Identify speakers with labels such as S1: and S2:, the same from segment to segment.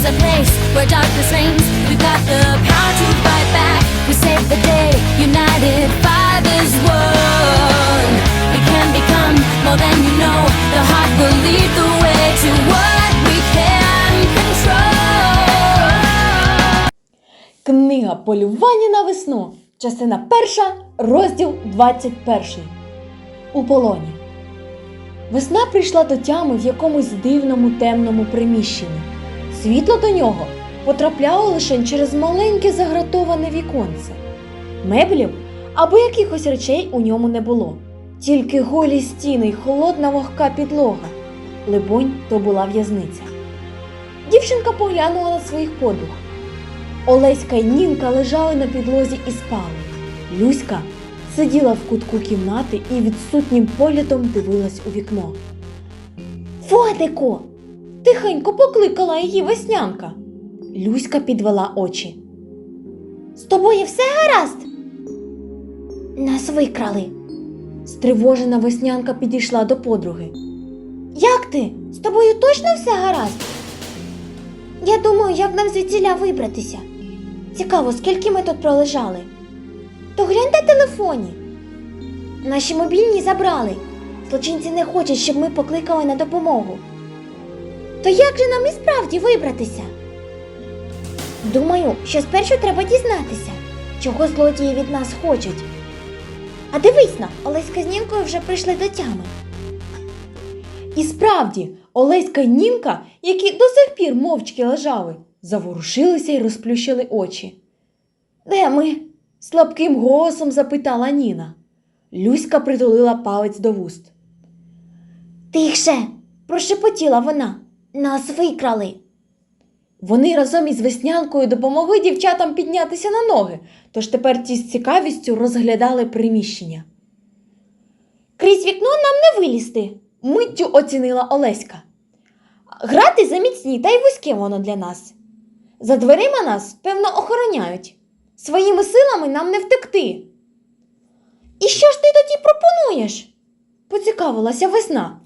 S1: is a place where darkness reigns. We got the power to fight back. We save the day, united, five is one. We can become more than you know. The heart will lead the way to what we can control.
S2: Книга Полювання на весну. Частина перша, розділ 21. У полоні. Весна прийшла до тями в якомусь дивному темному приміщенні. Світло до нього потрапляло лише через маленьке загратоване віконце. Меблів або якихось речей у ньому не було. Тільки голі стіни й холодна вогка підлога. Либонь, то була в'язниця. Дівчинка поглянула на своїх подруг. Олеська й Нінка лежали на підлозі і спали. Люська сиділа в кутку кімнати і відсутнім поглядом дивилась у вікно. Фотику! Тихенько покликала її веснянка. Люська підвела очі. З тобою все гаразд? Нас викрали. Стривожена веснянка підійшла до подруги. Як ти? З тобою точно все гаразд? Я думаю, як нам звідсіля вибратися. Цікаво, скільки ми тут пролежали. То глянь на телефоні. Наші мобільні забрали. Злочинці не хочуть, щоб ми покликали на допомогу. То як же нам і справді вибратися? Думаю, що спершу треба дізнатися, чого злодії від нас хочуть. А дивись на, Олеська з Нінкою вже прийшли до тями. І справді, Олеська й Нінка, які до сих пір мовчки лежали, заворушилися й розплющили очі. Де ми? слабким голосом запитала Ніна. Люська притулила палець до вуст. Тихше, прошепотіла вона. Нас викрали. Вони разом із веснянкою допомогли дівчатам піднятися на ноги, тож тепер ті з цікавістю розглядали приміщення. Крізь вікно нам не вилізти, миттю оцінила Олеська. Грати заміцні, та й вузьке воно для нас. За дверима нас, певно, охороняють. Своїми силами нам не втекти. І що ж ти тоді пропонуєш? поцікавилася весна.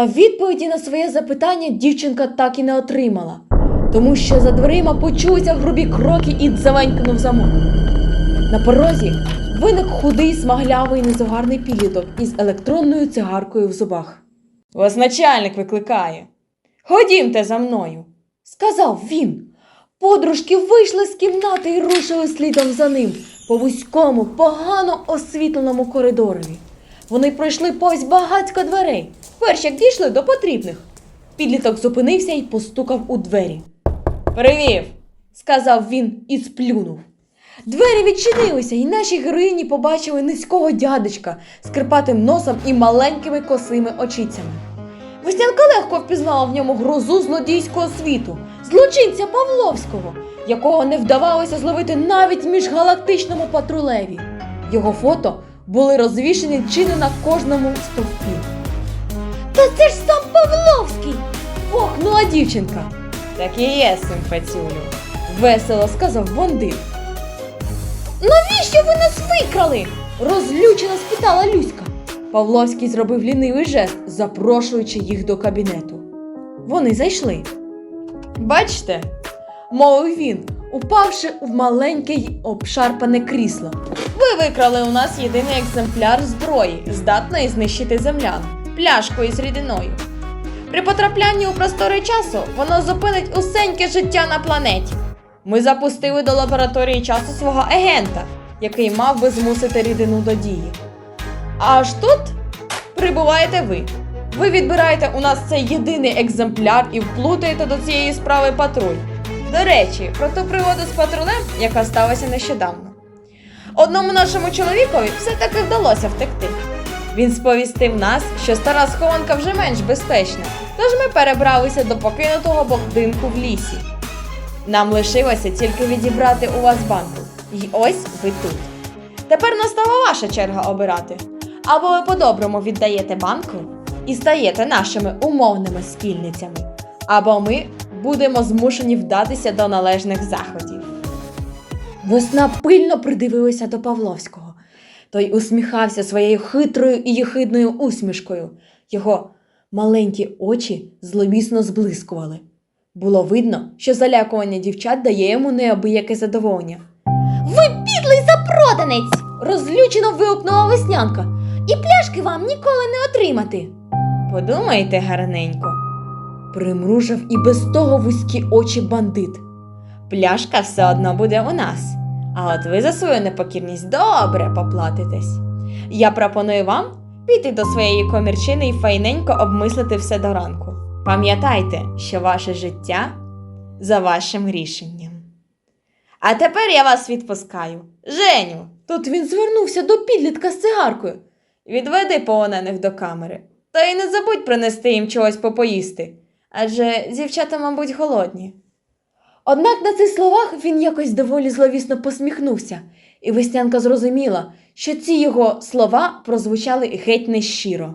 S2: Та відповіді на своє запитання дівчинка так і не отримала, тому що за дверима почулися грубі кроки і дзавенькнув замок. На порозі виник худий, смаглявий незугарний підліток із електронною цигаркою в зубах. Вас начальник викликає. Ходімте за мною, сказав він. Подружки вийшли з кімнати і рушили слідом за ним по вузькому, погано освітленому коридорові. Вони пройшли повз багатько дверей, перш як дійшли до потрібних. Підліток зупинився і постукав у двері. Привів, сказав він і сплюнув. Двері відчинилися, і наші героїні побачили низького дядечка з кирпатим носом і маленькими косими очицями. Веснянка легко впізнала в ньому грозу злодійського світу, злочинця Павловського, якого не вдавалося зловити навіть в міжгалактичному патрулеві. Його фото були розвішені чи не на кожному стовпі. Та це ж сам Павловський! Охнула дівчинка. Так і є, симпатюлю, весело сказав Бондит. Навіщо ви нас викрали? розлючено спитала Люська. Павловський зробив лінивий жест, запрошуючи їх до кабінету. Вони зайшли. Бачите, мовив він, упавши в маленьке й обшарпане крісло. Ви викрали у нас єдиний екземпляр зброї, здатної знищити землян, пляшку із рідиною. При потраплянні у простори часу воно зупинить усеньке життя на планеті. Ми запустили до лабораторії часу свого агента, який мав би змусити рідину до дії. Аж тут прибуваєте ви. Ви відбираєте у нас цей єдиний екземпляр і вплутаєте до цієї справи патруль. До речі, про ту пригоду з патрулем, яка сталася нещодавно. Одному нашому чоловікові все-таки вдалося втекти. Він сповістив нас, що стара схованка вже менш безпечна, тож ми перебралися до покинутого будинку в лісі. Нам лишилося тільки відібрати у вас банку. І ось ви тут. Тепер настала ваша черга обирати. Або ви по-доброму віддаєте банку і стаєте нашими умовними спільницями, або ми будемо змушені вдатися до належних заходів. Весна пильно придивилася до Павловського. Той усміхався своєю хитрою і єхидною усмішкою. Його маленькі очі зловісно зблискували. Було видно, що залякування дівчат дає йому неабияке задоволення. Ви підлий запроданець! розлючено вигукнула веснянка. І пляшки вам ніколи не отримати. Подумайте гарненько. Примружив і без того вузькі очі бандит. Пляшка все одно буде у нас. А от ви за свою непокірність добре поплатитесь. Я пропоную вам піти до своєї комірчини і файненько обмислити все до ранку. Пам'ятайте, що ваше життя за вашим рішенням. А тепер я вас відпускаю. Женю, тут він звернувся до підлітка з цигаркою. Відведи полонених до камери. Та й не забудь принести їм чогось попоїсти. Адже дівчата, мабуть, голодні. Однак на цих словах він якось доволі зловісно посміхнувся, і Веснянка зрозуміла, що ці його слова прозвучали геть нещиро.